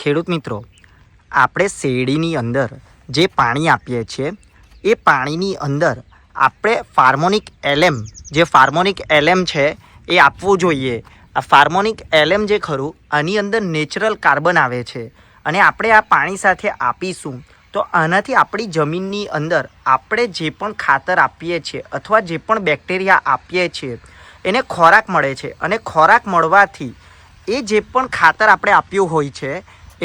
ખેડૂત મિત્રો, આપણે શેરડીની અંદર જે પાણી આપીએ છીએ, એ પાણીની અંદર આપણે ફાર્મોનિક એલએમ, જે ફાર્મોનિક એલએમ છે, એ આપવું જોઈએ. આ ફાર્મોનિક એલએમ જે ખરું, આની અંદર નેચરલ કાર્બન આવે છે. અને આપણે આ પાણી સાથે આપીશું, તો આનાથી આપણી જમીનની અંદર આપણે જે પણ ખાતર આપીએ છીએ અથવા જે પણ બેક્ટેરિયા આપીએ છીએ, એને ખોરાક મળે છે. અને ખોરાક મળવાથી એ જે પણ ખાતર આપણે આપ્યું હોય છે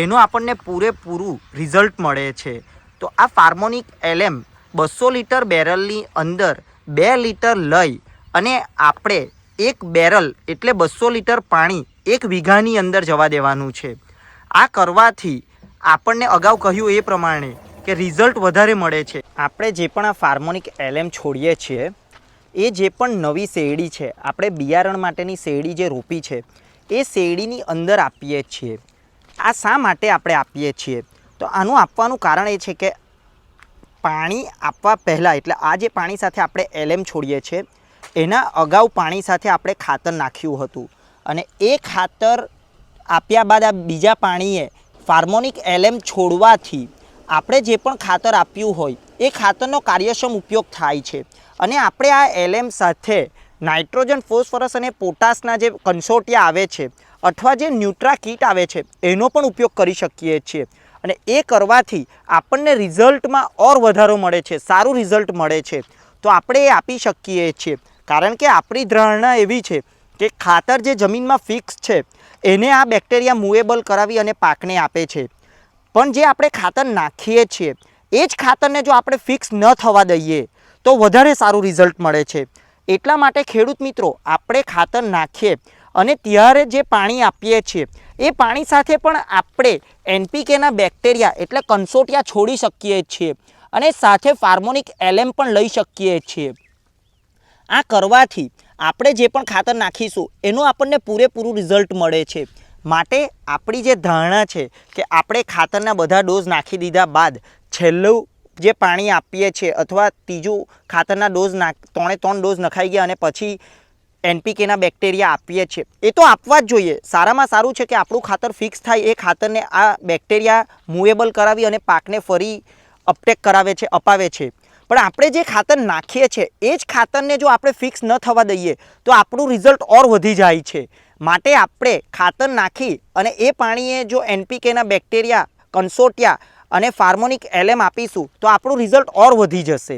એનું આપણને પૂરેપૂરું રિઝલ્ટ મળે છે. તો આ ફાર્મોનિક એલએમ બસો લીટર બેરલની અંદર બે લીટર લઈ અને આપણે એક બેરલ એટલે બસો લીટર પાણી એક વીઘાની અંદર જવા દેવાનું છે. આ કરવાથી આપણને અગાઉ કહ્યું એ પ્રમાણે કે રિઝલ્ટ વધારે મળે છે. આપણે જે પણ આ ફાર્મોનિક એલએમ છોડીએ છીએ, એ જે પણ નવી શેરડી છે, આપણે બિયારણ માટેની શેરડી જે રોપી છે, એ શેરડીની અંદર આપીએ છીએ. આ શા માટે આપણે આપીએ છીએ? તો આનું આપવાનું કારણ એ છે કે પાણી આપવા પહેલાં, એટલે આ જે પાણી સાથે આપણે એલએમ છોડીએ છીએ, એના અગાઉ પાણી સાથે આપણે ખાતર નાખ્યું હતું. અને એ ખાતર આપ્યા બાદ આ બીજા પાણીએ ફાર્મોનિક એલએમ છોડવાથી આપણે જે પણ ખાતર આપ્યું હોય, એ ખાતરનો કાર્યક્ષમ ઉપયોગ થાય છે. અને આપણે આ એલએમ સાથે નાઇટ્રોજન, ફોસ્ફરસ અને પોટાશના જે કન્સોટિયા આવે છે અથવા જે ન્યુટ્રા કીટ આવે છે, એનો પણ ઉપયોગ કરી શકીએ છીએ. અને એ કરવાથી આપણને રિઝલ્ટમાં ઓર વધારો મળે છે, સારું રિઝલ્ટ મળે છે. તો આપણે એ આપી શકીએ છીએ. કારણ કે આપણી ધારણા એવી છે કે ખાતર જે જમીનમાં ફિક્સ છે, એને આ બેક્ટેરિયા મુવેબલ કરાવી અને પાકને આપે છે. પણ જે આપણે ખાતર નાખીએ છીએ, એ જ ખાતરને જો આપણે ફિક્સ ન થવા દઈએ, તો વધારે સારું રિઝલ્ટ મળે છે. એટલા માટે ખેડૂત મિત્રો, આપણે ખાતર નાખીએ અને ત્યારે જે પાણી આપીએ છીએ, એ પાણી સાથે પણ આપણે એનપીકેના બેક્ટેરિયા એટલે કન્સોટિયા છોડી શકીએ છીએ અને સાથે ફાર્મોનિક એલેમ પણ લઈ શકીએ છીએ. આ કરવાથી આપણે જે પણ ખાતર નાખીશું, એનું આપણને પૂરેપૂરું રિઝલ્ટ મળે છે. માટે આપણી જે ધારણા છે કે આપણે ખાતરના બધા ડોઝ નાખી દીધા બાદ છેલ્લું જે પાણી આપીએ છીએ અથવા ત્રીજું ખાતરના ડોઝ નાખ, ત્રણે ત્રણ ડોઝ નખાઈ ગયા અને પછી એનપીકેના બેક્ટેરિયા આપીએ છીએ. એ તો આપવા જ જોઈએ. સારામાં સારું છે કે આપણું ખાતર ફિક્સ થાય, એ ખાતરને આ બેક્ટેરિયા મૂવેબલ કરાવી અને પાકને ફરી અપટેક કરાવે છે, અપાવે છે. પણ આપણે જે ખાતર નાખીએ છીએ, એ જ ખાતરને જો આપણે ફિક્સ ન થવા દઈએ, તો આપણું રિઝલ્ટ ઓર વધી જાય છે. માટે આપણે ખાતર નાખી અને એ પાણીએ જો એનપીકેના બેક્ટેરિયા કન્સોટિયા અને ફાર્મોનિક એલેમ આપીશું, તો આપણું રિઝલ્ટ ઓર વધી જશે.